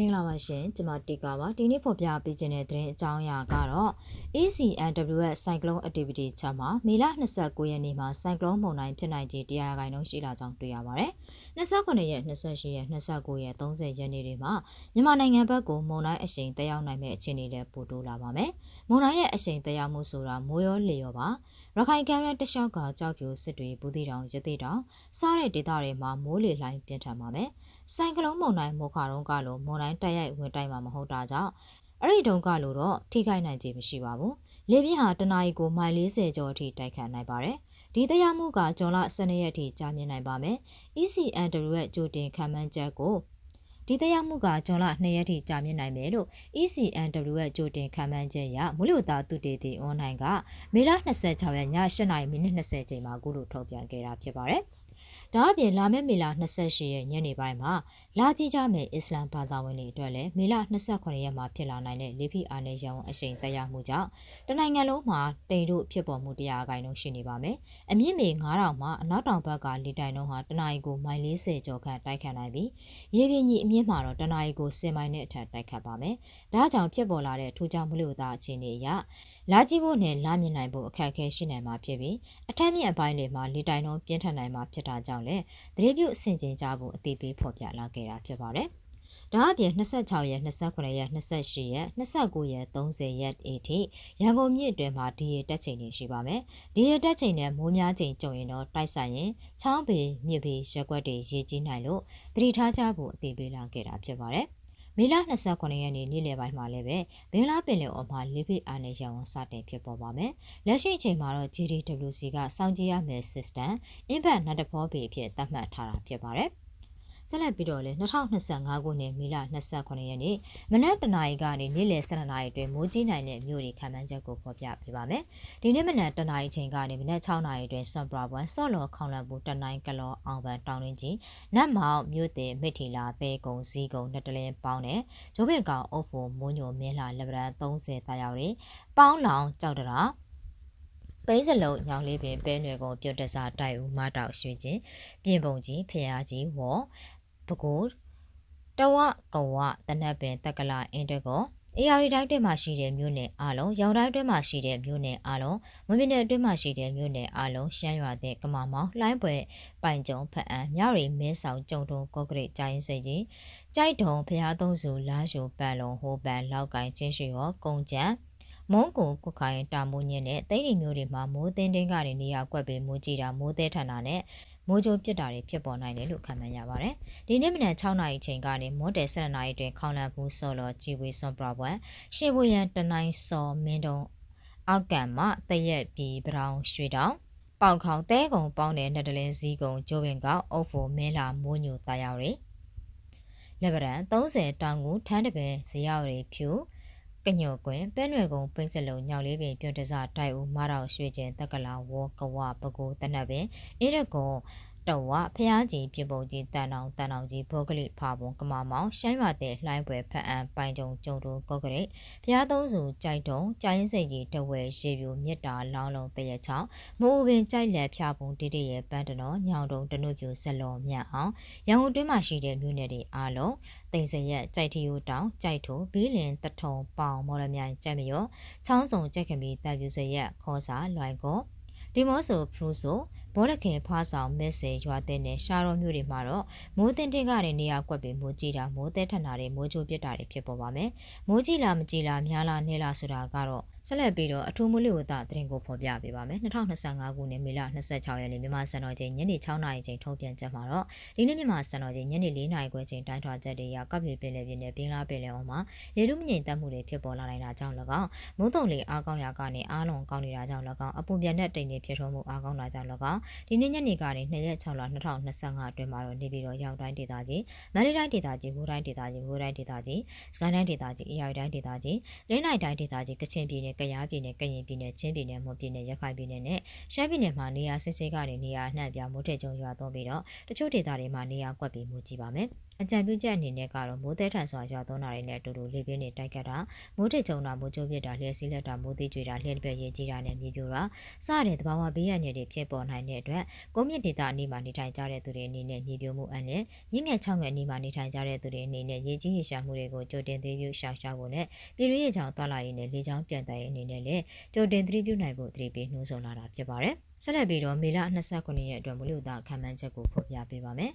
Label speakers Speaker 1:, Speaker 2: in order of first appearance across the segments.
Speaker 1: မင်္ဂလာပါရှင်ကျွန်မတီကာပါဒီနေ့ဖော်ပြပေးခြင်းတဲ့သတင်းအကြောင်းအရာကတော့ ECNW ရဲ့ Cyclone Activity ချက်မှာမေလ29ရက်နေ့မှာ Cyclone မုန်တိုင်းဖြစ်နိုင်ခြေတရားခိုင်နှုန်းရှိလာကြောင်းတွေ့ရပါတယ်။29ရက်28ရက်29ရက်30ရက်နေ့တွေမှာမြန်မာနိုင်ငံဘက်ကိုမုန်တိုင်းအရှိန်တက်ရောက်နိုင်မယ့်အခြေအနေတွေပိုတိုးလာပါမယ်။မုန်တိုင်းရဲ့အရှိန်တက်ရောက်မှုဆိုတာမိုးရောလေရောပါ။ ရခိုင်ကမ်းရတလျှောက်ကကြောက်ပြိုစစ်တွေဘူးတီတောင်ရသေးတောင်စားတဲ့ဒေသတွေမှာမိုးလေလှိုင်းပြင်းထန်ပါမယ်။ဆိုင်ကလုန်းမုန်တိုင်းမိုခါတုံးကလိုမုန်တိုင်းတိုက်ရိုက်ဝင်တိုက်မှာမဟုတ်တာကြောင့်အဲ့ဒီတုန်းကလိုတော့ထိခိုက်နိုင်ခြင်းမရှိပါဘူး။လေပြင်းဟာတနအီကိုမိုင်40ကျော်အထိတိုက်ခတ်နိုင်ပါတယ်။ဒီတရားမှုကဂျွန်လ12ရက်ထိကြာမြင့်နိုင်ပါမယ်။ ECNW ရဲ့ကြိုတင်ခံမှန်းချက်ကို ဒီတရားမှုကဂျွန်လ2ရက်ထိကြာမြင့်နိုင်မယ်လို့ ECNW ရဲ့ကြိုတင်ခံမှန်းချက်ရမူလသားသူတေတီအွန်လိုင်းကမေလ26ရက်ည8:20မိနစ်20ချိန်မှာအခုလိုထုတ်ပြန်ခဲ့တာဖြစ်ပါတယ်။ ဒါအပြင်လာမယ့်မေလ28ရက်ညနေပိုင်းမှာလာကြည့်ကြမယ့်အစ္စလာမ်ဘာသာဝင်တွေအတွက်လည်းမေလ28ရက်မှာဖြစ်လာနိုင်တဲ့လေဖိအားနည်းရောင်အရှိန်တက်ရောက်မှုကြောင့်တနိုင်ငံလုံးမှာတိမ်တို့ဖြစ်ပေါ်မှုတရားအကိုင်လုံးရှိနေပါမယ်။အမြင့်မေ9000မှာအနောက်တောင်ဘက်ကလေတိုင်လုံးဟာတနအီကိုမိုင်40ကျော်ခန့်တိုက်ခတ်နိုင်ပြီးရေပြင်ကြီးအမြင့်မှာတော့တနအီကို10မိုင်နဲ့အထက်တိုက်ခတ်ပါမယ်။ဒါကြောင့်ဖြစ်ပေါ်လာတဲ့ထူးခြားမှုလို့သာအခြေအနေအရလာကြည့်ဖို့နဲ့လာမြင်နိုင်ဖို့အခက်အခဲရှိနိုင်မှာဖြစ်ပြီးအထက်မြင့်အပိုင်းတွေမှာလေတိုင်လုံးပြင်းထန်နိုင်မှာဖြစ်တာကြောင့်လည်းတရေပြုတ်ဆင်ကျင်ကြဖို့အသေးပေးဖော်ပြလာခဲ့တာဖြစ်ပါတယ်။ဒါအပြင်26ရက်28ရက်28ရက်29ရက်30ရက်အထိရန်ကုန်မြို့အတွင်းမှာဒီရတက်ချိန်တွေရှိပါမယ်။ဒီရတက်ချိန်နဲ့မိုးများချိန်ကြုံရင်တော့တိုက်ဆိုင်ရင်ချောင်းပေမြစ်ပေရက်ွက်တွေရေကြီးနိုင်လို့သတိထားကြဖို့အသေးပေးလာခဲ့တာဖြစ်ပါတယ်။ မေလ29ရက်နေ့နေ့လယ်ပိုင်းမှာလည်းပဲဘင်္ဂလားပင်လယ်အော်မှာလေဖိအားနဲ့ရောင်စတင်ဖြစ်ပေါ်ပါမယ်။လက်ရှိအချိန်မှာတော့ GDWC ကစောင့်ကြည့်ရမယ့် system impact နတ်တဖောပေအဖြစ်သတ်မှတ်ထားတာဖြစ်ပါတယ်။ ဆက်လက်ပြီးတော့လေ2025ခုနှစ်မေလ29ရက်နေ့မနက်တနာရီကနေနေ့လယ်12နာရီအတွင်းမိုးကြီးနိုင်တဲ့မြို့တွေခံမှန်းချက်ကိုဖော်ပြပေးပါမယ်။ဒီနေ့မနက်တနာရီချိန်ကနေမနက်6နာရီအတွင်းစွန်ပရာဘွမ်ဆော့လော်ခေါင်လန်ဘူးတနိုင်းကလောအောင်ပန်တောင်ရင်းကြီးနတ်မောင်မြို့တင်မိထီလာသဲကုံဇီးကုံနတလင်းပေါင်းနဲ့ဂျိုးပင်ကောင်အုပ်ဖို့မိုးညိုမင်းလာလက်ဗရန်30တာရောက်တွေပေါင်းလောင်ကြောက်တရာပိန်းစလုံးညောင်လေးပင်ပဲနွယ်ကုန်ပြုတ်တစားတိုက်ဦးမတောက်ရွှေချင်းပြင်ပုံကြီးဖျားကြီးဝေါ် ပဲခူးတဝကဝတနက်ပင်တက္ကလာအင်တကောအေရီတိုင်းတွင်မှရှိတဲ့မြို့နယ်အလုံးရောင်တိုင်းတွင်မှရှိတဲ့မြို့နယ်အလုံးမမြင့်နယ်တွင်မှရှိတဲ့မြို့နယ်အလုံးရှမ်းရွာတဲ့ကမာမောင်လှိုင်းပွဲပိုင်ကြုံဖအံမြောက်ရီမင်းဆောင်ကြုံတုံကော့ကရိတ်ကြိုင်းစိတ်ကြီးကြိုက်တုံဖျားသုံးစုလာရှိုပန်လုံးဟိုပန်လောက်ကိုင်းချင်းရွှေရောကုံကြံမုံကိုကုခိုင်တာမိုးညင်းနဲ့တိတ်ရီမျိုးတွေမှာမိုးသင်းတင်းကနေနေရာကွက်ပြီးမိုးကြည့်တာမိုးသေးထန်တာနဲ့ မိုးကြိုးပြစ်တာတွေဖြစ်ပေါ်နိုင်တယ်လို့ခန့်မှန်းရပါတယ်။ဒီနေ့မနက်6နာရီချိန်ကနေမွန်တယ်7နာရီတွင်ခေါင်လန်ဘူးဆော်လော်ជីဝေစွန်ပရဘွမ်ရှေဝရန်တနိုင်စော်မင်းတုံအောက်ကံမတရက်ပြည်ဘရောင်ရွှေတောင်ပေါင်ခေါင်တဲကုံပေါင်းတဲ့နတလင်းစည်းကုံကျိုးပင်ကောင်အုပ်ဖို့မင်းလာမိုးညိုတာယောက်တွေလက်ဗရန်30တောင်ကူထန်းတပင်ဇေယောက်တွေဖြူ ကညိုကွင်ပဲနွယ်ကုံပိတ်စလုံးညောင်လေးပင်ပြုံတစတိုက်ဦးမတော်ရွှေကျင်တက္ကလာဝကဝပကိုတနက်ပင်အေရကုံ တဝဖျားကြီးပြပုံကြီးတန်အောင်တန်အောင်ကြီးဘောကလိဖာပုံကမာမောင်ရှမ်းရွာတဲ့လှိုင်းပွဲဖက်အံပိုင်ကြုံကျုံတို့ကော့ကရိတ်ဖျားသုံးစုကြိုက်တုံကြိုင်းစိတ်ကြီးတဝဲရေပြူမြစ်တာလောင်းလုံးတရချောင်းမိုးပင်ကြိုက်လက်ဖျားပုံတိတိရဲ့ပန်းတနော်ညောင်တုံတနုပြူဇလော်မြအောင်ရန်ကုန်တွင်းမှာရှိတဲ့မြို့နယ်တွေအားလုံးတိန်စရက်ကြိုက်ထီယိုတောင်ကြိုက်ထိုဘီးလင်တထုံပေါင်မော်လမြိုင်ကြက်မရောချောင်းစုံကြက်ခမီတပ်ပြူစရက်ခေါ်စာလွိုင်ကောဒီမော့ဆိုဖရူဆို ဘောလခင်ဖားဆောင်မက်ဆေရွာတဲ့နဲ့ရှားတော်မျိုးတွေမှာတော့မိုးတင်တင်ကနေနေရာကွက်ပြီးမိုးကြည့်တာမိုးတဲထန်တာတွေမိုးချိုးပြစ်တာတွေဖြစ်ပေါ်ပါမယ်။မိုးကြည့်လားမကြည့်လားများလားနေလားဆိုတာကတော့ဆက်လက်ပြီးတော့အထူးမလို့ဝတသတင်းကိုဖော်ပြပေးပါမယ်2025ခုနှစ်မေလ26ရက်နေ့မြန်မာစံတော်ချိန်ညနေ6နာရီချိန်ထုတ်ပြန်ချက်မှာတော့ဒီနေ့မြန်မာစံတော်ချိန်ညနေ4နာရီခွဲချိန်တိုင်းထွာချက်တွေရကပ်ပြေပင်လယ်ပြင်နဲ့ပင်လားပင်လယ်အောင်မှာလေထုမငြိမ်သက်မှုတွေဖြစ်ပေါ်လာနိုင်တာကြောင့်၎င်းမုန်းတုံလေအားကောင်းရာကနေအားလုံးကောင်းနေတာကြောင့်၎င်းအပူပြန်တဲ့တိမ်တွေဖြစ်ထွန်းမှုအားကောင်းတာကြောင့်၎င်းဒီနေ့ညနေကနေ2ရက်6လ2025အတွင်းမှာတော့နေပြည်တော်ရောက်တိုင်းဒေသကြီးမန္တလေးတိုင်းဒေသကြီးဘူတိုင်းဒေသကြီးဘူတိုင်းဒေသကြီးစကိုင်းတိုင်းဒေသကြီးအေရတိုင်းဒေသကြီးရင်းနိုင်တိုင်းဒေသကြီးကချင်ပြည်နယ်ကယားပြည်နယ်ကရင်ပြည်နယ်ချင်းပြည်နယ်မွန်ပြည်နယ်ရခိုင်ပြည်နယ်နဲ့ရှမ်းပြည်နယ်မှာနေရာစစ်စစ်ကနေနေရာအနှံ့ပြမိုးထက်ကျုံရွာသွန်းပြီးတော့တချို့ဒေသတွေမှာနေရာကွက်ပြီးမူကြည့်ပါမယ်။ အကြံပြုချက်အနေနဲ့ကတော့မိုးသည်ထန်စွာရွာသွန်းတာတွေနဲ့အတူတူလေပြင်းတွေတိုက်ခတ်တာမိုးထစ်ကြုံတာမိုးကြိုးပစ်တာလျှက်စီးလက်တာမိုးသေးကြွေတာလျှက်တစ်ပြက်ရေကြီးတာနဲ့မြေပြိုတာစတဲ့သဘာဝဘေးရန်တွေဖြစ်ပေါ်နိုင်တဲ့အတွက်ကုန်းမြင့်ဒေသအနီးမှာနေထိုင်ကြတဲ့သူတွေအနေနဲ့မြေပြိုမှုအန္တရာယ်မြင့်ငယ်ချောင်းငယ်အနီးမှာနေထိုင်ကြတဲ့သူတွေအနေနဲ့ရေကြီးရေရှာမှုတွေကိုကြိုတင်သတိပြုရှောင်ရှားဖို့နဲ့ပြည်ရင်းရေချောင်းတွာလာရေးနဲ့လေချောင်းပြန်တိုင်ရေးအနေနဲ့လည်းကြိုတင်သတိပြုနိုင်ဖို့သတိပေးနှိုးဆော်လာတာဖြစ်ပါတယ်ဆက်လက်ပြီးတော့မေလ29ရက်အတွက်မလို့သာခံမှန်းချက်ကိုဖော်ပြပေးပါမယ်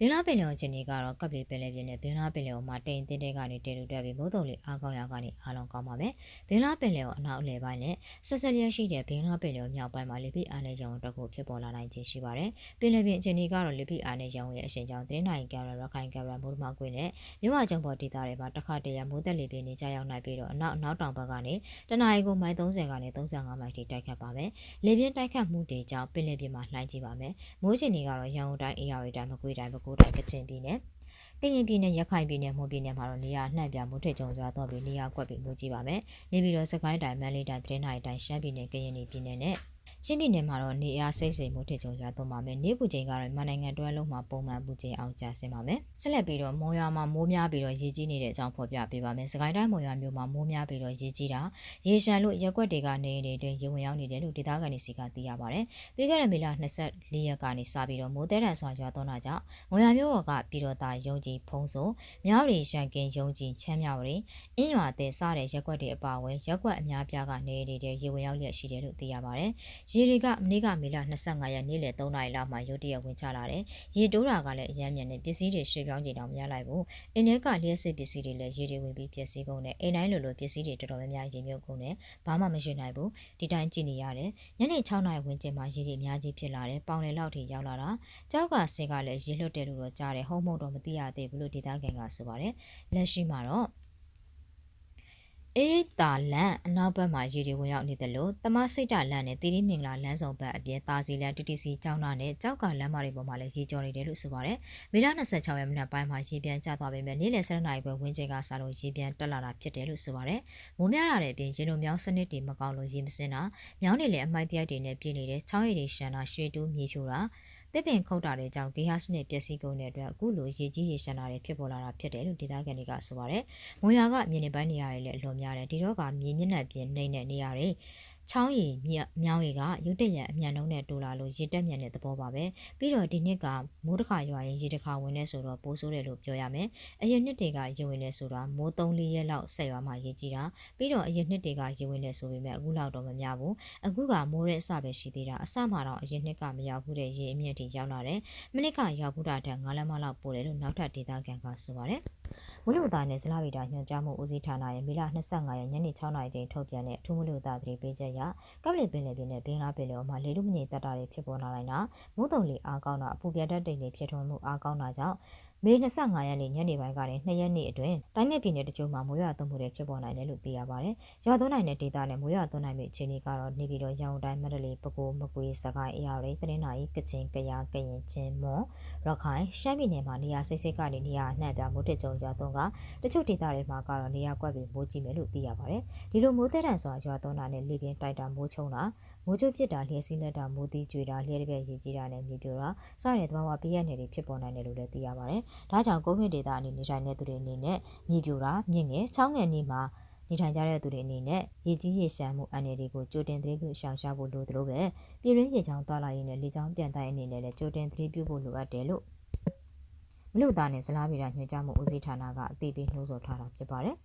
Speaker 1: ဘင်္ဂလားပင်လယ်အခြေအနေကတော့ကပ်ပလီပင်လယ်ပြင်နဲ့ဘင်္ဂလားပင်လယ်မှာတိမ်တင်းတဲကနေတဲလူတက်ပြီးမုတ်တုံလေးအားကောင်းရာကနေအားလုံးကောင်းပါမယ်။ဘင်္ဂလားပင်လယ်အနောက်အလယ်ပိုင်းနဲ့ဆက်ဆက်လျက်ရှိတဲ့ဘင်္ဂလားပင်လယ်မြောက်ပိုင်းမှာလေပြင်းအားနဲ့ရောင်တက်ကိုဖြစ်ပေါ်လာနိုင်ခြင်းရှိပါတယ်။ပင်လယ်ပြင်အခြေအနေကတော့လေပြင်းအားနဲ့ရောင်ရဲ့အရှင်ကြောင့်တင်းနိုင်ကရရခိုင်ကရမိုးမကွေနဲ့မြဝကျုံပေါ်ဒေသတွေမှာတစ်ခါတရမိုးသက်လေပြင်းနေကြရောက်နိုင်ပြီးတော့အနောက်အနောက်တောင်ဘက်ကနေတနအီကိုမိုင်30ကနေ35မိုင်ထိတိုက်ခတ်ပါမယ်။လေပြင်းတိုက်ခတ်မှုတွေကြောင့်ပင်လယ်ပြင်မှာလှိုင်းကြည့်ပါမယ်။မိုးချိန်တွေကတော့ရန်ကုန်တိုင်းအေရဝတီတိုင်းမကွေးတိုင်းပဲခူးတိုင်းကချင်ပြည်နယ်ကရင်ပြည်နယ်ရခိုင်ပြည်နယ်မွန်ပြည်နယ်မှာတော့နေရာနှံ့ပြမိုးထစ်ကြုံရွာတော့ပြီးနေရာကွက်ပြီးမိုးကြီးပါမယ်။နေပြည်တော်စကိုင်းတိုင်းမန္တလေးတိုင်းတရင်တိုင်းတိုင်းရှမ်းပြည်နယ်ကရင်ပြည်နယ်နဲ့ ချင်းပြည်နယ်မှာတော့နေအားစိတ်စိမ်မှုထစ်ချုံရွာသွန်းပါမယ်။နေပူချိန်ကတော့မြန်မာနိုင်ငံတွဲလုံးမှာပုံမှန်ပူချိန်အောင်ကျဆင်းပါမယ်။ဆက်လက်ပြီးတော့မုံရွာမှာမိုးများပြီးတော့ရေကြီးနေတဲ့အကြောင်းဖော်ပြပေးပါမယ်။စကိုင်းတိုင်းမုံရွာမြို့မှာမိုးများပြီးတော့ရေကြီးတာရေရှမ်းလို့ရက်ွက်တွေကနေနေတွင်ရေဝင်ရောက်နေတယ်လို့ဒေသခံတွေစီကသိရပါတယ်။ပြီးခဲ့တဲ့မေလ24ရက်ကနေစပြီးတော့မိုးတဲတန်စွာရွာသွန်းတာကြောင့်မုံရွာမြို့ကပြည်တော်သားရုံကြီးဖုံးဆိုမြောက်ရီရှန်ကင်ရုံကြီးချမ်းမြောက်ရီအင်းရွာတဲ့စတဲ့ရက်ွက်တွေအပါအဝင်ရက်ွက်အများပြားကနေနေတဲ့ရေဝင်ရောက်လျက်ရှိတယ်လို့သိရပါတယ်။ရေတွေကမနေ့ကမေလ25ရက်နေ့လယ်3နာရီလောက်မှာရုတ်တရက်ဝင်ချလာတယ်။ရေတိုးတာကလည်းအရမ်းမြန်နေပစ္စည်းတွေရွှေ့ပြောင်းကြတောင်မရလိုက်ဘူး။အင်းထဲကလျှက်စစ်ပစ္စည်းတွေလည်းရေတွေဝင်ပြီးပျက်စီးကုန်တယ်။အိမ်တိုင်းလိုလိုပစ္စည်းတွေတော်တော်များများရေမြုပ်ကုန်တယ်။ဘာမှမရွှေ့နိုင်ဘူး။ဒီတိုင်းကြည့်နေရတယ်။ညနေ6နာရီဝန်းကျင်မှာရေတွေအများကြီးဖြစ်လာတယ်။ပေါင်လေလောက်ထိရောက်လာတာ။ကြောက်ကဆင်ကလည်းရေလွတ်တယ်လို့တော့ကြားတယ်။ဟုံးမုံတော့မသိရသေးဘူးလို့ဒေသခံကဆိုပါတယ်။လက်ရှိမှာတော့ အေးတာလန်အနောက်ဘက်မှာရေတွေဝင်ရောက်နေတယ်လို့တမစိတ်တလန်နဲ့တီရီမင်္ဂလာလမ်းဆောင်ဘက်အပြင်တာစီလန် TTC ကျောင်းသားနဲ့ကြောက်ကလမ်းမတွေပေါ်မှာလည်းရေကျော်နေတယ်လို့ဆိုပါတယ်။မေလ26ရက်မနက်ပိုင်းမှာရေပြန်ကျသွားပေမဲ့နေ့လယ်7နာရီခွဲဝန်းကျင်ကစလို့ရေပြန်တက်လာတာဖြစ်တယ်လို့ဆိုပါတယ်။မိုးများလာတဲ့အပြင်ရေလိုမြောင်းစနစ်တွေမကောင်းလို့ရေမစင်းတာမြောင်းတွေလည်းအမိုက်တရိုက်တွေနဲ့ပြည့်နေတဲ့ချောင်းရည်တွေရှမ်းတာရွှေတူးမြေဖြိုတာ တစ်ပင်ခုတ်တာတဲ့ကြောင့်ဂေဟာစနစ်ပျက်စီးကုန်တဲ့အတွက်အခုလိုရေကြီးရေရှမ်းတာတွေဖြစ်ပေါ်လာတာဖြစ်တယ်လို့ဒေသခံတွေကဆိုပါတယ်။မွန်ရွာကမြေနေပိုင်းနေရာတွေလည်းအလွန်များတယ်ဒီတော့ကမြေမျက်နှာပြင်နှိမ့်တဲ့နေရာတွေ ချောင်းရည်မြောင်းရည်ကရုတ်တရက်အမြန်နှုံးနဲ့တိုးလာလို့ရေတက်မြန်တဲ့သဘောပါပဲပြီးတော့ဒီနှစ်ကမိုးတစ်ခါရွာရင်ရေတစ်ခါဝင်နေဆိုတော့ပိုးဆိုးတယ်လို့ပြောရမယ်အရင်နှစ်တွေကရေဝင်နေဆိုတာမိုး3 4ရက်လောက်ဆက်ရွာမှရေကြီးတာပြီးတော့အရင်နှစ်တွေကရေဝင်နေဆိုပေမဲ့အခုလောက်တော့မများဘူးအခုကမိုးတဲ့အစပဲရှိသေးတာအစမှတော့အရင်နှစ်ကမရောက်ဘူးတဲ့ရေအမြင့်ထိရောက်လာတယ်မနစ်ကရောက်ဘူးတာတဲ့9လမ်းမလောက်ပို့တယ်လို့နောက်ထပ်ဒေသခံကဆိုပါတယ် မလူသားနဲ့ဇလာဗီတာညွှန်ကြားမှုဦးစီးဌာနရဲ့မေလ25ရက်ညနေ6နာရီချိန်ထုတ်ပြန်တဲ့ထူးမလူသားသတိပေးချက်အရကပ်လီပင်လယ်ပြင်နဲ့ဘင်္ဂလားပင်လယ်မှာလေလူမငြိမ်တက်တာတွေဖြစ်ပေါ်လာနိုင်တာမုတ်တုံလေအားကောင်းတာအပူပြတ်တဲ့တိမ်တွေဖြစ်ထွန်းမှုအားကောင်းတာကြောင့် မေ25ရက်နေ့ညနေပိုင်းကနေ2ရက်နေ့အတွင်းတိုင်းနယ်ပြည်နယ်တချို့မှာမိုးရွာသွန်းမှုတွေဖြစ်ပေါ်နိုင်တယ်လို့သိရပါတယ်။ရွာသွန်းနိုင်တဲ့ဒေသနဲ့မိုးရွာသွန်းနိုင်မယ့်အခြေအနေကတော့နေပြည်တော်ရန်ကုန်တိုင်းမန္တလေးပဲခူးမကွေးစကိုင်းအေရဝတီတနင်္သာရီကချင်ကယားကရင်ချင်းမွန်ရခိုင်ရှမ်းပြည်နယ်မှာနေရာစိတ်စိတ်ကနေနေရာနှံ့ပြမိုးတက်ကြုံရွာသွန်းကတချို့ဒေသတွေမှာကတော့နေရာကွက်ပြီးမိုးကြီးမယ်လို့သိရပါတယ်။ဒီလိုမိုးတဲ့တန်စွာရွာသွန်းတာနဲ့လေပြင်းတိုက်တာမိုးချုံတာ မိုးချိုးပစ်တာလျှက်စီးလက်တာမိုးသီးကြွေတာလျှက်တစ်ပြက်ရေကြီးတာနဲ့မြေပြိုတာစတဲ့သဘာဝပြည့်ရနယ်တွေဖြစ်ပေါ်နိုင်တယ်လို့လည်းသိရပါတယ်။ဒါကြောင့်ကုန်းမြင့်ဒေသအနေနေထိုင်တဲ့သူတွေအနေနဲ့မြေပြိုတာမြင့်ငယ်ချောင်းငယ်နေမှာနေထိုင်ကြတဲ့သူတွေအနေနဲ့ရေကြီးရေရှမ်းမှုအနေတွေကိုကြိုတင်သတိပြုရှောင်ရှားဖို့လိုသလိုပဲပြည်ရင်းရေချောင်းသွားလာရင်းနဲ့လေချောင်းပြန်တိုင်းအနေနဲ့လည်းကြိုတင်သတိပြုဖို့လိုအပ်တယ်လို့မလို့သားနဲ့ဇလားဗီရာညွှန်ကြားမှုဦးစီးဌာနကအသိပေးနှိုးဆော်ထားတာဖြစ်ပါတယ်